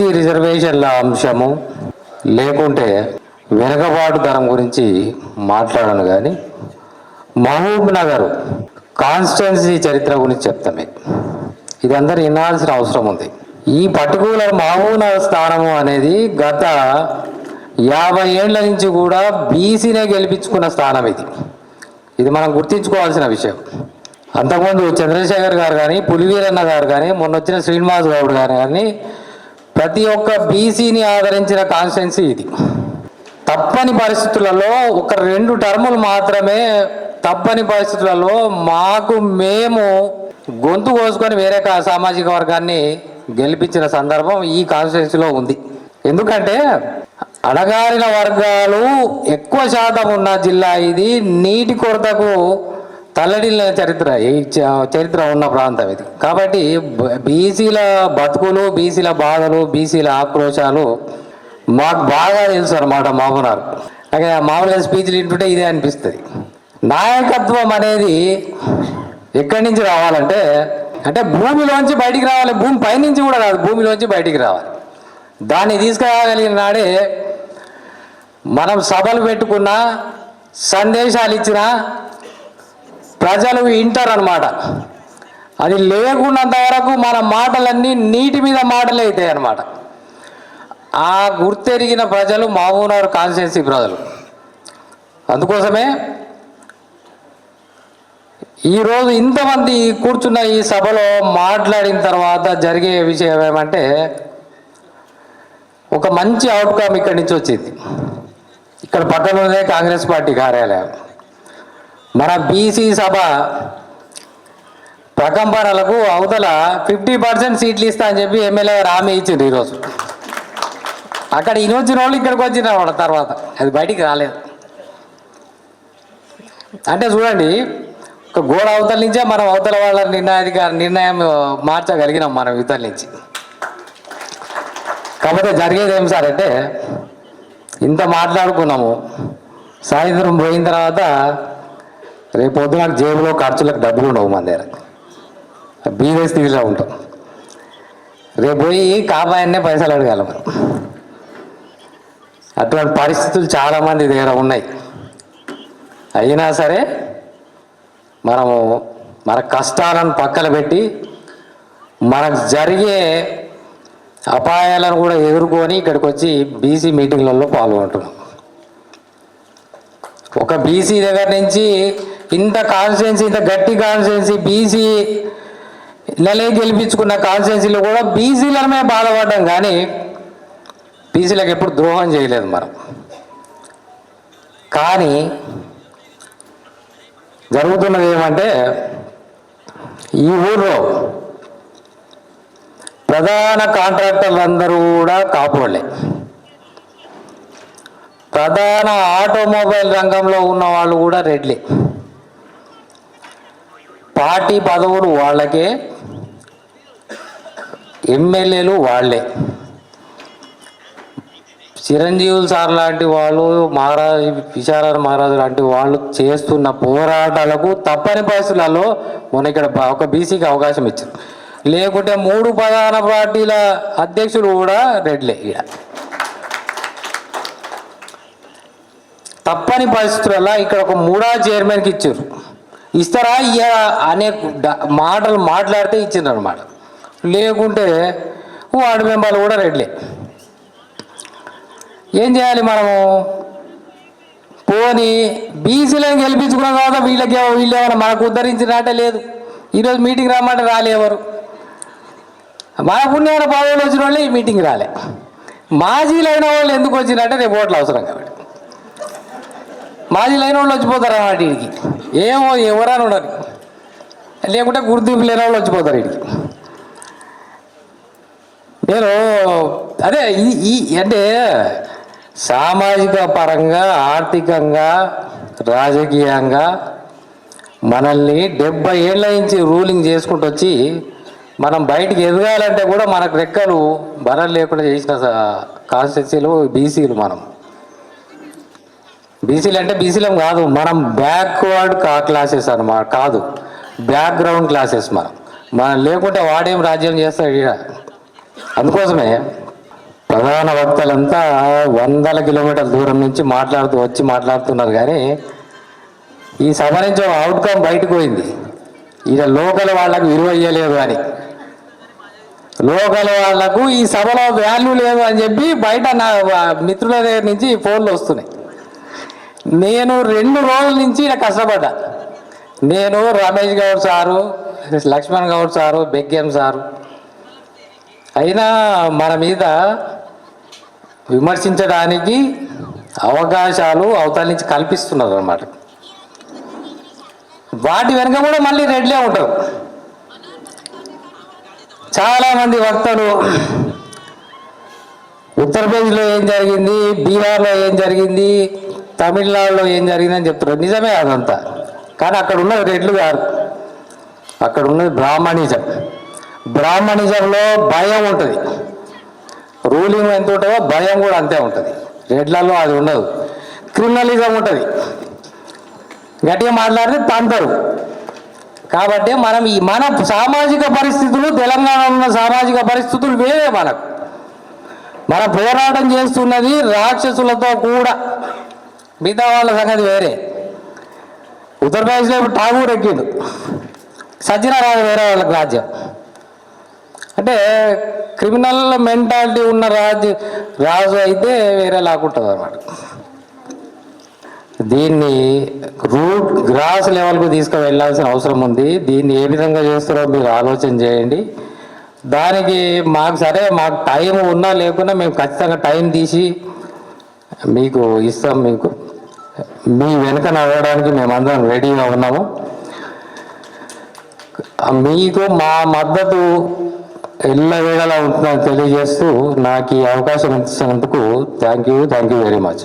BC రిజర్వేషన్ల అంశము లేకుంటే వెనుకబాటు ధనం గురించి మాట్లాడను కానీ మహబూబ్ నగర్ కాన్స్టిట్యున్సీ చరిత్ర గురించి చెప్తామే. ఇది అందరు వినాల్సిన అవసరం ఉంది. ఈ పర్టికులర్ మహబూబ్ నగర్ స్థానము అనేది గత యాభై ఏళ్ళ నుంచి కూడా బీసీనే గెలిపించుకున్న స్థానం ఇది. ఇది మనం గుర్తించుకోవాల్సిన విషయం. అంతకుముందు చంద్రశేఖర్ గారు కానీ పులివీరన్న గారు కానీ మొన్న వచ్చిన శ్రీనివాస్ గౌడ్ గారు కానీ ప్రతి ఒక్క బీసీని ఆదరించిన కాన్స్టిట్యున్సీ ఇది. తప్పని పరిస్థితులలో ఒక రెండు టర్ములు మాత్రమే తప్పని పరిస్థితులలో మాకు మేము గొంతు కోసుకొని వేరే కా- సామాజిక వర్గాన్ని గెలిపించిన సందర్భం ఈ కాన్స్టిట్యున్సీలో ఉంది. ఎందుకంటే అణగారిన వర్గాలు ఎక్కువ శాతం ఉన్న జిల్లా ఇది. నీటి కొరతకు తల్లడిల్ల చరిత్ర ఈ చ- చరిత్ర ఉన్న ప్రాంతం ఇది. కాబట్టి బీసీల బతుకులు బీసీల బాధలు బీసీల ఆక్రోశాలు మాకు బాగా తెలుసు అనమాట మామూనారు అదే మామూలుగా స్పీచ్లు వింటుంటే ఇదే అనిపిస్తుంది. నాయకత్వం అనేది ఎక్కడి నుంచి రావాలంటే అంటే భూమిలోంచి బయటికి రావాలి. భూమి పైనుంచి కూడా రాదు భూమిలోంచి బయటికి రావాలి. దాన్ని తీసుకురాగలిగిన నాడే మనం సభలు పెట్టుకున్నా సందేశాలు ఇచ్చినా ప్రజలు వింటారనమాట అది లేకున్నంత వరకు మన మాటలన్నీ నీటి మీద మాటలే అవుతాయి అన్నమాట ఆ గుర్తెరిగిన ప్రజలు మామూనారు కాన్స్టిట్యున్సీ ప్రజలు. అందుకోసమే ఈరోజు ఇంతమంది కూర్చున్న ఈ సభలో మాట్లాడిన తర్వాత జరిగే విషయం ఏమంటే ఒక మంచి అవుట్కమ్ ఇక్కడి నుంచి వచ్చింది. ఇక్కడ పక్కననే కాంగ్రెస్ పార్టీ కార్యాలయం. మన బీసీ సభ ప్రకంపనలకు అవతల ఫిఫ్టీ పర్సెంట్ సీట్లు ఇస్తా అని చెప్పి ఎమ్మెల్యే గారు హామీ ఇచ్చింది ఈరోజు. అక్కడ ఈ వచ్చిన వాళ్ళు ఇక్కడికి వచ్చిన తర్వాత. అది బయటికి రాలేదు. అంటే చూడండి ఒక గోడ అవతల నుంచే మనం అవతల వాళ్ళ నిర్ణయాధికార నిర్ణయం మార్చగలిగినాం మనం ఇవతల నుంచి. కాకపోతే జరిగేది ఏం సార్ అంటే ఇంత మాట్లాడుకున్నాము. సాయంత్రం పోయిన తర్వాత రేపు పొద్దున జేబులో ఖర్చులకు డబ్బులు ఉండవు మన దగ్గర. బీదే స్థితిలో ఉంటాం. రేపు పోయి కాబాయన్నే పైసలు అడగాలి మనం. అటువంటి పరిస్థితులు చాలామంది దగ్గర ఉన్నాయి. అయినా సరే మనము మన కష్టాలను పక్కన పెట్టి మనకు జరిగే అపాయాలను కూడా ఎదుర్కొని ఇక్కడికి వచ్చి బీసీ మీటింగ్లలో పాల్గొంటున్నాం. ఒక బీసీ దగ్గర నుంచి ఇంత కాన్స్టిట్యున్సీ ఇంత గట్టి కాన్స్టిట్యున్సీ బీసీ నెలే గెలిపించుకున్న కాన్స్టిట్యున్సీలో కూడా బీసీలమే బాధపడ్డాం కానీ బీసీలకు ఎప్పుడు ద్రోహం చేయలేదు మనం. కానీ జరుగుతున్నది ఏమంటే ఈ ఊర్లో ప్రధాన కాంట్రాక్టర్లు అందరూ కూడా కాపోళ్ళే ప్రధాన ఆటోమొబైల్ రంగంలో ఉన్న వాళ్ళు కూడా రెడ్లే. పార్టీ పదవులు వాళ్ళకే ఎమ్మెల్యేలు వాళ్ళే. చిరంజీవులు సార్ లాంటి వాళ్ళు మహారాజు విశారాయణ మహారాజు లాంటి వాళ్ళు చేస్తున్న పోరాటాలకు తప్పని పరిస్థితులలో మొన్న ఇక్కడ ఒక బీసీకి అవకాశం ఇచ్చారు. లేకుంటే మూడు ప్రధాన పార్టీల అధ్యక్షులు కూడా రెడ్లే ఇక్కడ తప్పని పరిస్థితులలో ఇక్కడ ఒక మూడా చైర్మన్కి ఇచ్చారు. ఇస్తారా ఇయ్యరా అనే మాటలు మాట్లాడితే ఇచ్చిండ్రు అనమాట లేకుంటే వార్డు మెంబర్లు కూడా రెడ్లే. ఏం చేయాలి మనము? పోని బీసీలను గెలిపించుకున్న తర్వాత వీళ్ళకి వీళ్ళు ఏమైనా మనకు ఉద్ధరించినట్టే లేదు. ఈరోజు మీటింగ్ రమ్మంటే రాలే ఎవరు? పదవులు వచ్చిన వాళ్ళు ఈ మీటింగ్ రాలే. మాజీలైన వాళ్ళు ఎందుకు వచ్చినట్టే రేపు ఓట్లు అవసరం కాబట్టి. మాజీలైన వాళ్ళు వచ్చిపోతారు అన్నమాట వీడికి ఏమో ఎవరని ఉండరు లేకుంటే గుర్తింపు లేని వాళ్ళు వచ్చిపోతారు వీడికి నేను అదే ఈ ఈ అంటే సామాజిక పరంగా ఆర్థికంగా రాజకీయంగా మనల్ని డెబ్బై ఏళ్ళ నుంచి రూలింగ్ చేసుకుంటూ వచ్చి మనం బయటికి ఎదగాలంటే కూడా మనకు రెక్కలు బలం లేకుండా చేసిన కాన్స్టిట్యూన్సీలు బీసీలు మనం. బీసీలు అంటే బీసీలం కాదు మనం బ్యాక్వర్డ్ కా క్లాసెస్ అనమాట కాదు. బ్యాక్గ్రౌండ్ క్లాసెస్ మనం. మనం లేకుంటే వాడేం రాజ్యం చేస్తాడు ఈడ? అందుకోసమే ప్రధాన వక్తలంతా వందల కిలోమీటర్ల దూరం నుంచి మాట్లాడుతూ వచ్చి మాట్లాడుతున్నారు కానీ ఈ సభ నుంచి అవుట్కమ్ బయటకు పోయింది. ఇక లోకల్ వాళ్ళకు విలువ ఇయ్యలేదు అని. లోకల్ వాళ్ళకు ఈ సభలో వాల్యూ లేదు అని చెప్పి బయట నా మిత్రుల దగ్గర నుంచి ఫోన్లు వస్తున్నాయి. నేను రెండు రోజుల నుంచి ఇలా కష్టపడ్డా. నేను Ramesh Goud sir Lakshman Goud sir Beggem sir. అయినా మన మీద విమర్శించడానికి అవకాశాలు అవతల నుంచి కల్పిస్తున్నారు అన్నమాట. వాటి వెనుక కూడా మళ్ళీ రెడ్లే ఉంటారు. చాలామంది వక్తలు ఉత్తరప్రదేశ్లో ఏం జరిగింది బీహార్లో ఏం జరిగింది తమిళనాడులో ఏం జరిగిందని చెప్తున్నారు. నిజమే అదంతా. కానీ అక్కడ ఉన్నది రెడ్లు కాదు అక్కడ ఉన్నది బ్రాహ్మణిజం. బ్రాహ్మణిజంలో భయం ఉంటుంది. రూలింగ్ ఎంత ఉంటుందో భయం కూడా అంతే ఉంటుంది. రెడ్లలో అది ఉండదు. క్రిమినలిజం ఉంటుంది. గట్టిగా మాట్లాడితే తంతరు. కాబట్టి మనం ఈ మన సామాజిక పరిస్థితులు తెలంగాణలో ఉన్న సామాజిక పరిస్థితులు వేరే మనకు. మన పోరాటం చేస్తున్నది రాక్షసులతో కూడా. మిగతా వాళ్ళ సంగతి వేరే. ఉత్తరప్రదేశ్లో ఇప్పుడు ఠాగూర్ ఎక్కిండు. సజ్జనరాజు వేరే వాళ్ళకి రాజ్యం. అంటే క్రిమినల్ మెంటాలిటీ ఉన్న రాజు రాజు అయితే వేరే లాకుంటుంది అనమాట దీన్ని రూట్ గ్రాస్ లెవెల్కు తీసుకువెళ్ళాల్సిన అవసరం ఉంది. దీన్ని ఏ విధంగా చేస్తారో మీరు ఆలోచన చేయండి. దానికి మాకు సరే మాకు టైం ఉన్నా లేకున్నా మేము ఖచ్చితంగా టైం తీసి మీకు ఇస్తాం మీకు. మీ వెనుక నడవడానికి మేమందరం రెడీగా ఉన్నాము. మీకు మా మద్దతు ఎల్లవేళలా ఉంటుందని తెలియజేస్తూ నాకు ఈ అవకాశం ఇచ్చినందుకు thank you thank you very much.